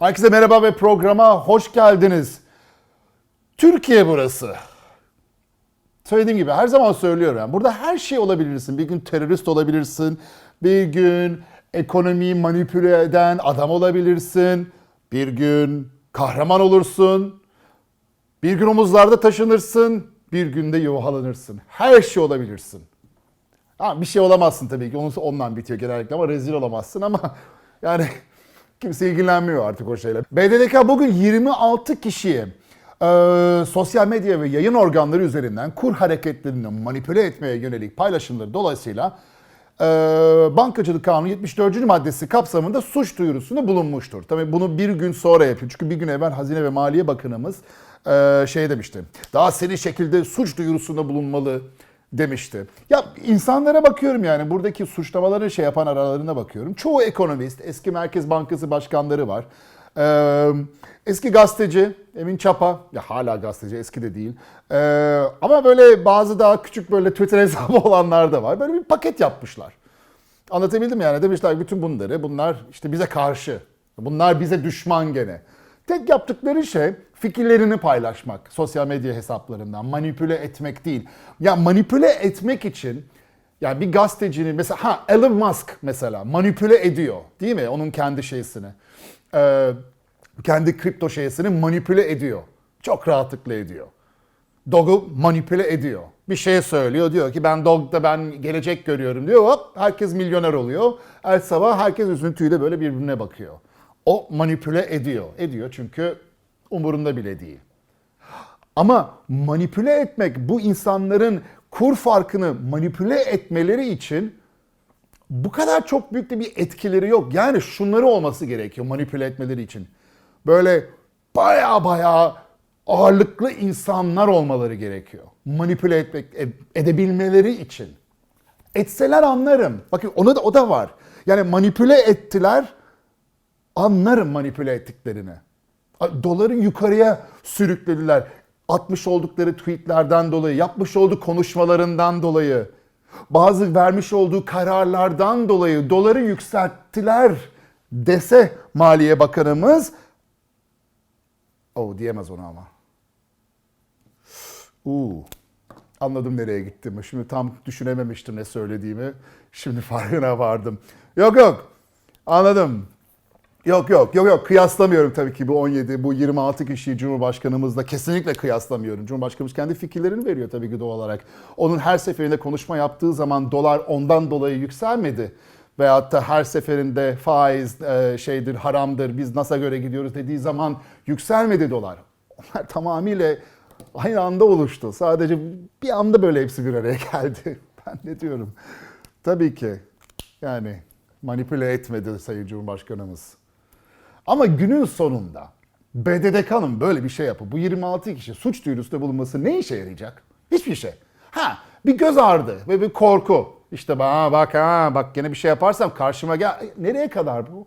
Herkese merhaba ve programa hoş geldiniz. Türkiye burası. Söylediğim gibi her zaman söylüyorum. Yani burada her şey olabilirsin. Bir gün terörist olabilirsin. Bir gün ekonomiyi manipüle eden adam olabilirsin. Bir gün kahraman olursun. Bir gün omuzlarda taşınırsın. Bir günde yuvalanırsın. Her şey olabilirsin. Ha, bir şey olamazsın tabii ki. Ondan bitiyor genellikle ama rezil olamazsın ama yani kimse ilgilenmiyor artık o şeyle. BDDK bugün 26 kişiye e, sosyal medya ve yayın organları üzerinden kur hareketlerini manipüle etmeye yönelik paylaşımları dolayısıyla e, Bankacılık Kanunu 74. maddesi kapsamında suç duyurusunda bulunmuştur. Tabii bunu bir gün sonra yapıyor. Çünkü bir gün evvel Hazine ve Maliye Bakanımız e, şey demişti. Daha seri şekilde suç duyurusunda bulunmalı demişti. Ya insanlara bakıyorum yani buradaki suçlamaları şey yapan aralarına bakıyorum. Çoğu ekonomist, eski Merkez Bankası başkanları var. Ee, eski gazeteci Emin Çapa, ya hala gazeteci eski de değil. Ee, ama böyle bazı daha küçük böyle Twitter hesabı olanlar da var. Böyle bir paket yapmışlar. Anlatabildim yani demişler bütün bunları bunlar işte bize karşı. Bunlar bize düşman gene. Tek yaptıkları şey fikirlerini paylaşmak sosyal medya hesaplarından. Manipüle etmek değil. Ya manipüle etmek için yani bir gazetecinin mesela ha Elon Musk mesela manipüle ediyor değil mi? Onun kendi şeysini. Ee, kendi kripto şeysini manipüle ediyor. Çok rahatlıkla ediyor. Dog'u manipüle ediyor. Bir şey söylüyor diyor ki ben Dog'da ben gelecek görüyorum diyor. Hop herkes milyoner oluyor. El sabah herkes üzüntüyle böyle birbirine bakıyor. O manipüle ediyor. Ediyor çünkü umurunda bile değil. Ama manipüle etmek bu insanların kur farkını manipüle etmeleri için bu kadar çok büyük de bir etkileri yok. Yani şunları olması gerekiyor manipüle etmeleri için. Böyle baya baya ağırlıklı insanlar olmaları gerekiyor. Manipüle etmek e- edebilmeleri için. Etseler anlarım. Bakın ona da o da var. Yani manipüle ettiler. Anlarım manipüle ettiklerini. Doları yukarıya sürüklediler. Atmış oldukları tweetlerden dolayı, yapmış olduğu konuşmalarından dolayı, bazı vermiş olduğu kararlardan dolayı doları yükselttiler dese Maliye Bakanımız o diyemez onu ama. Uuu. Anladım nereye gittiğimi. Şimdi tam düşünememiştim ne söylediğimi. Şimdi farkına vardım. Yok yok. Anladım. Yok yok yok yok kıyaslamıyorum tabii ki bu 17 bu 26 kişiyi Cumhurbaşkanımızla kesinlikle kıyaslamıyorum. Cumhurbaşkanımız kendi fikirlerini veriyor tabii ki doğal olarak. Onun her seferinde konuşma yaptığı zaman dolar ondan dolayı yükselmedi. Veyahut da her seferinde faiz e, şeydir haramdır biz NAS'a göre gidiyoruz dediği zaman yükselmedi dolar. Onlar tamamıyla aynı anda oluştu. Sadece bir anda böyle hepsi bir araya geldi. Ben ne diyorum? Tabii ki yani manipüle etmedi Sayın Cumhurbaşkanımız. Ama günün sonunda BDDK'nın böyle bir şey yapıp bu 26 kişi suç duyurusunda bulunması ne işe yarayacak? Hiçbir şey. Ha bir göz ardı ve bir korku. İşte bak bak ha bak gene bir şey yaparsam karşıma gel. Nereye kadar bu?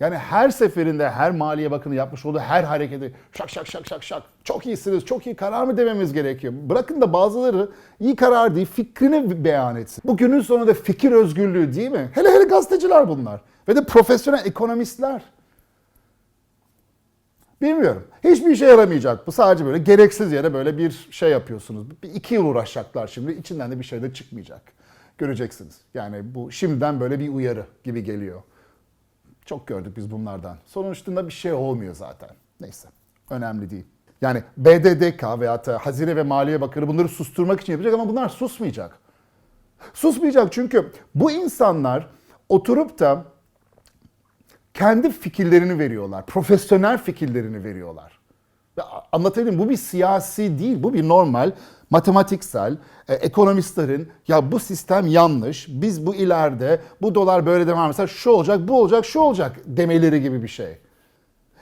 Yani her seferinde her Maliye Bakanı yapmış olduğu her hareketi şak şak şak şak şak çok iyisiniz çok iyi karar mı dememiz gerekiyor. Bırakın da bazıları iyi karar değil fikrini beyan etsin. Bu günün sonunda fikir özgürlüğü değil mi? Hele hele gazeteciler bunlar ve de profesyonel ekonomistler. Bilmiyorum. Hiçbir işe yaramayacak bu. Sadece böyle gereksiz yere böyle bir şey yapıyorsunuz. Bir iki yıl uğraşacaklar şimdi. İçinden de bir şey de çıkmayacak. Göreceksiniz. Yani bu şimdiden böyle bir uyarı gibi geliyor. Çok gördük biz bunlardan. Sonuçta bir şey olmuyor zaten. Neyse. Önemli değil. Yani BDDK veya Hazine ve Maliye Bakanı bunları susturmak için yapacak ama bunlar susmayacak. Susmayacak çünkü bu insanlar oturup da kendi fikirlerini veriyorlar. Profesyonel fikirlerini veriyorlar. Ve Anlatabildim bu bir siyasi değil, bu bir normal matematiksel e, ekonomistlerin ya bu sistem yanlış, biz bu ileride bu dolar böyle devam ederse şu olacak, bu olacak, şu olacak demeleri gibi bir şey.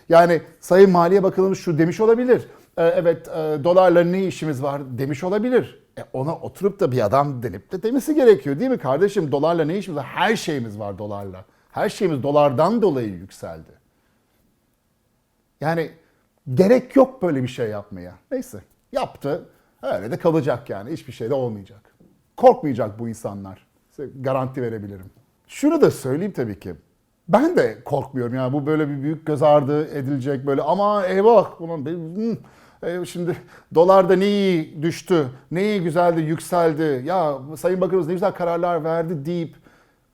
Yani Sayın Maliye Bakanımız şu demiş olabilir. E, evet e, dolarla ne işimiz var demiş olabilir. E, ona oturup da bir adam denip de demesi gerekiyor değil mi kardeşim? Dolarla ne işimiz var? Her şeyimiz var dolarla. Her şeyimiz dolardan dolayı yükseldi. Yani gerek yok böyle bir şey yapmaya. Neyse yaptı. Öyle de kalacak yani. Hiçbir şey de olmayacak. Korkmayacak bu insanlar. Size garanti verebilirim. Şunu da söyleyeyim tabii ki. Ben de korkmuyorum yani bu böyle bir büyük göz ardı edilecek böyle ama eyvah bunun hmm, e, şimdi dolar da ne iyi düştü, ne iyi güzeldi, yükseldi. Ya Sayın Bakanımız ne güzel kararlar verdi deyip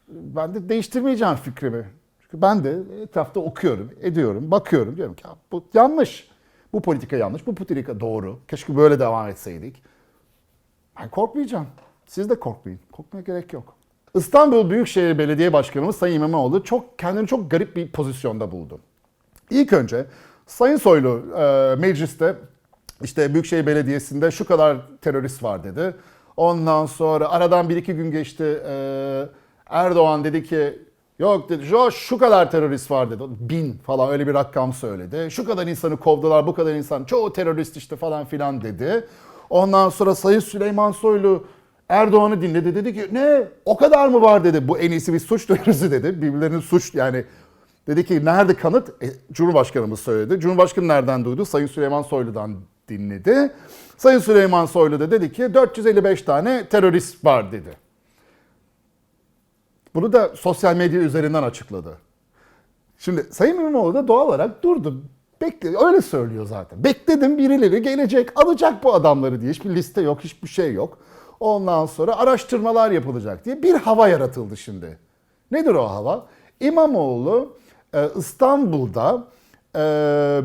ben de değiştirmeyeceğim fikrimi. Çünkü ben de etrafta okuyorum, ediyorum, bakıyorum. Diyorum ki bu yanlış. Bu politika yanlış, bu politika doğru. Keşke böyle devam etseydik. Ben korkmayacağım. Siz de korkmayın. Korkmaya gerek yok. İstanbul Büyükşehir Belediye Başkanımız Sayın İmamoğlu çok kendini çok garip bir pozisyonda buldu. İlk önce Sayın Soylu e, mecliste işte Büyükşehir Belediyesi'nde şu kadar terörist var dedi. Ondan sonra aradan bir iki gün geçti. E, Erdoğan dedi ki yok dedi şu, şu kadar terörist var dedi. Bin falan öyle bir rakam söyledi. Şu kadar insanı kovdular bu kadar insan çoğu terörist işte falan filan dedi. Ondan sonra Sayın Süleyman Soylu Erdoğan'ı dinledi dedi ki ne o kadar mı var dedi. Bu en iyisi bir suç duyurusu dedi. Birbirlerinin suç yani dedi ki nerede kanıt? E, Cumhurbaşkanımız söyledi. Cumhurbaşkanı nereden duydu? Sayın Süleyman Soylu'dan dinledi. Sayın Süleyman Soylu da dedi ki 455 tane terörist var dedi. Bunu da sosyal medya üzerinden açıkladı. Şimdi Sayın İmamoğlu da doğal olarak durdu. Bekle, öyle söylüyor zaten. Bekledim birileri gelecek, alacak bu adamları diye. Hiçbir liste yok, hiçbir şey yok. Ondan sonra araştırmalar yapılacak diye bir hava yaratıldı şimdi. Nedir o hava? İmamoğlu e, İstanbul'da e,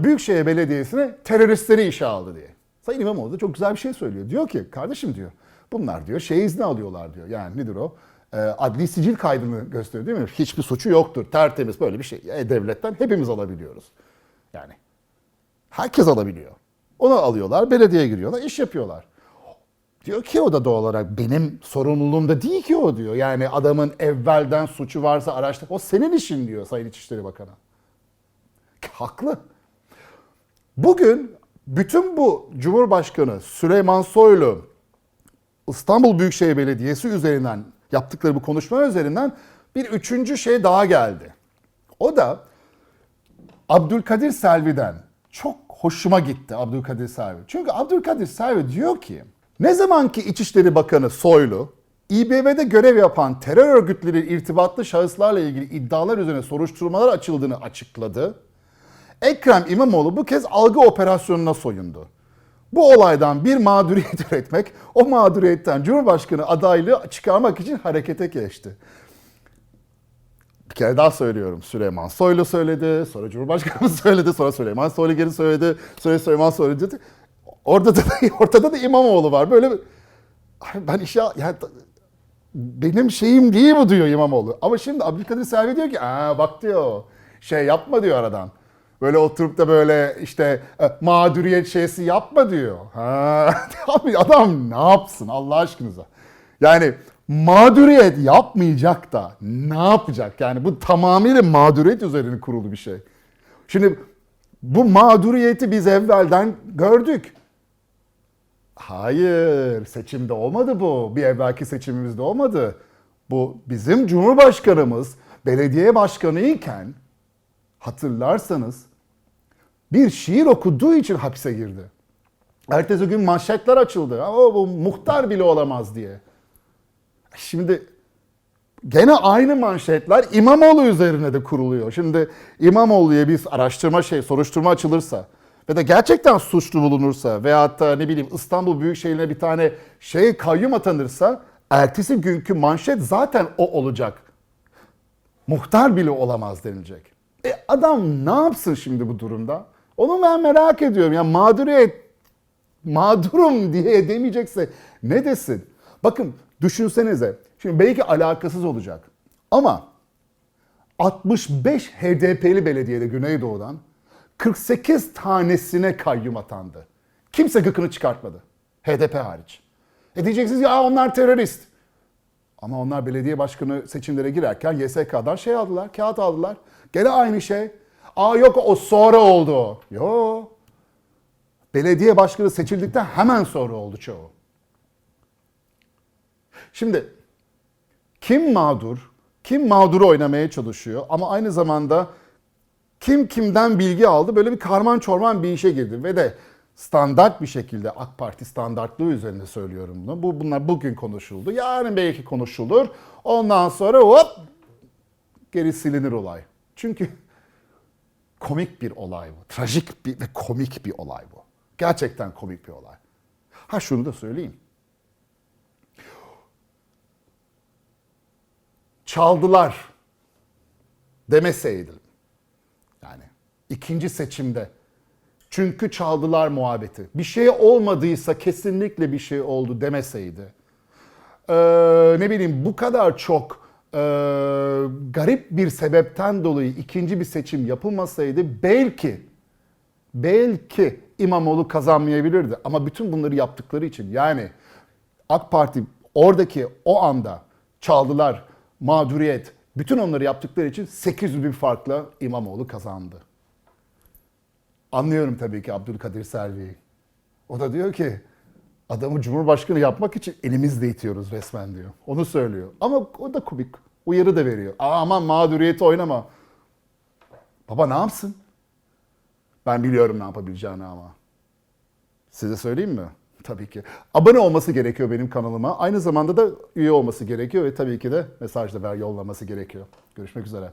Büyükşehir Belediyesi'ne teröristleri işe aldı diye. Sayın İmamoğlu da çok güzel bir şey söylüyor. Diyor ki kardeşim diyor bunlar diyor şey izni alıyorlar diyor. Yani nedir o? E, adli sicil kaydını gösteriyor değil mi? Hiçbir suçu yoktur. Tertemiz böyle bir şey. E, devletten hepimiz alabiliyoruz. Yani herkes alabiliyor. Onu alıyorlar, belediyeye giriyorlar, iş yapıyorlar. Diyor ki o da doğal olarak benim sorumluluğumda değil ki o diyor. Yani adamın evvelden suçu varsa araştır. O senin işin diyor Sayın İçişleri Bakanı. Haklı. Bugün bütün bu Cumhurbaşkanı Süleyman Soylu İstanbul Büyükşehir Belediyesi üzerinden yaptıkları bu konuşma üzerinden bir üçüncü şey daha geldi. O da Abdülkadir Selvi'den çok hoşuma gitti Abdülkadir Selvi. Çünkü Abdülkadir Selvi diyor ki ne zamanki İçişleri Bakanı Soylu İBB'de görev yapan terör örgütleri irtibatlı şahıslarla ilgili iddialar üzerine soruşturmalar açıldığını açıkladı. Ekrem İmamoğlu bu kez algı operasyonuna soyundu. Bu olaydan bir mağduriyet üretmek, o mağduriyetten Cumhurbaşkanı adaylığı çıkarmak için harekete geçti. Bir kere daha söylüyorum. Süleyman Soylu söyledi, sonra Cumhurbaşkanımız söyledi, sonra Süleyman Soylu geri söyledi, sonra Süleyman Soylu dedi. Orada da, ortada da İmamoğlu var. Böyle bir- ben işe yani benim şeyim değil bu diyor İmamoğlu. Ama şimdi Abdülkadir Selvi diyor ki Aa, bak diyor şey yapma diyor aradan. Böyle oturup da böyle işte e, mağduriyet şeysi yapma diyor. Ha, abi adam ne yapsın Allah aşkınıza. Yani mağduriyet yapmayacak da ne yapacak? Yani bu tamamıyla mağduriyet üzerine kurulu bir şey. Şimdi bu mağduriyeti biz evvelden gördük. Hayır, seçimde olmadı bu. Bir evvelki seçimimizde olmadı. Bu bizim Cumhurbaşkanımız belediye başkanı iken hatırlarsanız bir şiir okuduğu için hapse girdi. Ertesi gün manşetler açıldı. Ama bu muhtar bile olamaz diye. Şimdi gene aynı manşetler İmamoğlu üzerine de kuruluyor. Şimdi İmamoğlu'ya bir araştırma şey, soruşturma açılırsa ve de gerçekten suçlu bulunursa veyahut da ne bileyim İstanbul Büyükşehir'ine bir tane şey kayyum atanırsa ertesi günkü manşet zaten o olacak. Muhtar bile olamaz denilecek. E adam ne yapsın şimdi bu durumda? Onu ben merak ediyorum. Ya mağduriyet mağdurum diye demeyecekse ne desin? Bakın düşünsenize. Şimdi belki alakasız olacak. Ama 65 HDP'li belediyede Güneydoğu'dan 48 tanesine kayyum atandı. Kimse gıkını çıkartmadı. HDP hariç. E diyeceksiniz ya onlar terörist. Ama onlar belediye başkanı seçimlere girerken YSK'dan şey aldılar, kağıt aldılar. Gene aynı şey. Aa yok o sonra oldu. Yo. Belediye başkanı seçildikten hemen sonra oldu çoğu. Şimdi kim mağdur, kim mağduru oynamaya çalışıyor ama aynı zamanda kim kimden bilgi aldı böyle bir karman çorman bir işe girdi ve de standart bir şekilde AK Parti standartlığı üzerinde söylüyorum bunu. Bu bunlar bugün konuşuldu. Yarın belki konuşulur. Ondan sonra hop geri silinir olay. Çünkü komik bir olay bu. Trajik bir ve komik bir olay bu. Gerçekten komik bir olay. Ha şunu da söyleyeyim. Çaldılar demeseydim. Yani ikinci seçimde. Çünkü çaldılar muhabbeti. Bir şey olmadıysa kesinlikle bir şey oldu demeseydi. Ee, ne bileyim bu kadar çok e, garip bir sebepten dolayı ikinci bir seçim yapılmasaydı belki belki İmamoğlu kazanmayabilirdi. Ama bütün bunları yaptıkları için yani AK Parti oradaki o anda çaldılar, mağduriyet, bütün onları yaptıkları için 800 bin farkla İmamoğlu kazandı. Anlıyorum tabii ki Abdülkadir Selvi'yi. O da diyor ki adamı Cumhurbaşkanı yapmak için elimizle itiyoruz resmen diyor. Onu söylüyor. Ama o da komik. Uyarı da veriyor. Aa, aman mağduriyeti oynama. Baba ne yapsın? Ben biliyorum ne yapabileceğini ama. Size söyleyeyim mi? Tabii ki. Abone olması gerekiyor benim kanalıma. Aynı zamanda da üye olması gerekiyor ve tabii ki de mesaj da ver yollaması gerekiyor. Görüşmek üzere.